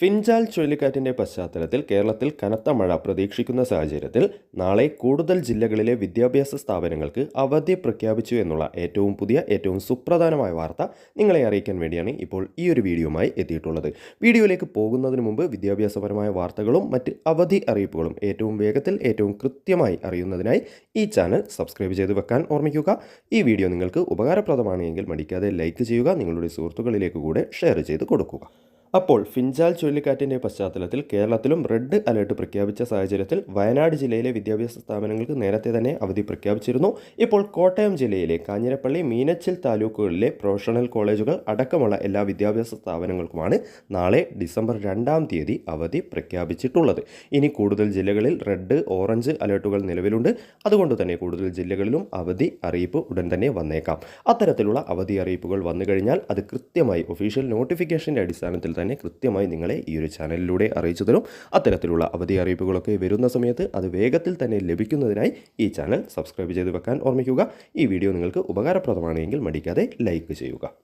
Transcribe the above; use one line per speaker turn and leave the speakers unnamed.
Fengal ചുഴലിക്കാറ്റിന്റെ പശ്ചാത്തലത്തിൽ കേരളത്തിൽ കനത്ത മഴ പ്രതീക്ഷിക്കുന്ന സാഹചര്യത്തിൽ നാളെ കൂടുതൽ ജില്ലകളിലെ വിദ്യാഭ്യാസ സ്ഥാപനങ്ങൾക്ക് അവധി പ്രഖ്യാപിച്ചു എന്നുള്ള ഏറ്റവും പുതിയ ഏറ്റവും സുപ്രധാനമായ വാർത്ത നിങ്ങളെ അറിയിക്കാൻ വേണ്ടിയാണ് ഇപ്പോൾ ഈ ഒരു വീഡിയോയുമായി എത്തിയിട്ടുള്ളത്. വീഡിയോയിലേക്ക് പോകുന്നതിന് മുമ്പ് വിദ്യാഭ്യാസപരമായ വാർത്തകളും മറ്റ് അവധി അറിയിപ്പുകളും ഏറ്റവും വേഗത്തിൽ ഏറ്റവും കൃത്യമായി അറിയുന്നതിനായി ഈ ചാനൽ സബ്സ്ക്രൈബ് ചെയ്ത് വെക്കാൻ ഓർമ്മിക്കുക. ഈ വീഡിയോ നിങ്ങൾക്ക് ഉപകാരപ്രദമാണെങ്കിൽ മടിക്കാതെ ലൈക്ക് ചെയ്യുക നിങ്ങളുടെ സുഹൃത്തുക്കളിലേക്ക് കൂടെ ഷെയർ ചെയ്ത് കൊടുക്കുക. അപ്പോൾ ഫിൻജാൽ ചുഴലിക്കാറ്റിന്റെ പശ്ചാത്തലത്തിൽ കേരളത്തിലും റെഡ് അലേർട്ട് പ്രഖ്യാപിച്ച സാഹചര്യത്തിൽ വയനാട് ജില്ലയിലെ വിദ്യാഭ്യാസ സ്ഥാപനങ്ങൾക്ക് നേരത്തെ തന്നെ അവധി പ്രഖ്യാപിച്ചിരുന്നു. ഇപ്പോൾ കോട്ടയം ജില്ലയിലെ കാഞ്ഞിരപ്പള്ളി മീനച്ചിൽ താലൂക്കുകളിലെ പ്രൊഫഷണൽ കോളേജുകൾ അടക്കമുള്ള എല്ലാ വിദ്യാഭ്യാസ സ്ഥാപനങ്ങൾക്കുമാണ് നാളെ ഡിസംബർ രണ്ടാം തീയതി അവധി പ്രഖ്യാപിച്ചിട്ടുള്ളത്. ഇനി കൂടുതൽ ജില്ലകളിൽ റെഡ് ഓറഞ്ച് അലേർട്ടുകൾ നിലവിലുണ്ട്. അതുകൊണ്ട് തന്നെ കൂടുതൽ ജില്ലകളിലും അവധി അറിയിപ്പ് ഉടൻ തന്നെ വന്നേക്കാം. അത്തരത്തിലുള്ള അവധി അറിയിപ്പുകൾ വന്നു കഴിഞ്ഞാൽ അത് കൃത്യമായി ഒഫീഷ്യൽ നോട്ടിഫിക്കേഷന്റെ അടിസ്ഥാനത്തിൽ തന്നെ കൃത്യമായി നിങ്ങളെ ഈ ഒരു ചാനലിലൂടെ അറിയിച്ചു തരും അത്തരത്തിലുള്ള അവധി അറിയിപ്പുകളൊക്കെ വരുന്ന സമയത്ത് അത് വേഗത്തിൽ തന്നെ ലഭിക്കുന്നതിനായി ഈ ചാനൽ സബ്സ്ക്രൈബ് ചെയ്ത് വെക്കാൻ ഓർമ്മിക്കുക. ഈ വീഡിയോ നിങ്ങൾക്ക് ഉപകാരപ്രദമാണെങ്കിൽ മടിക്കാതെ ലൈക്ക് ചെയ്യുക.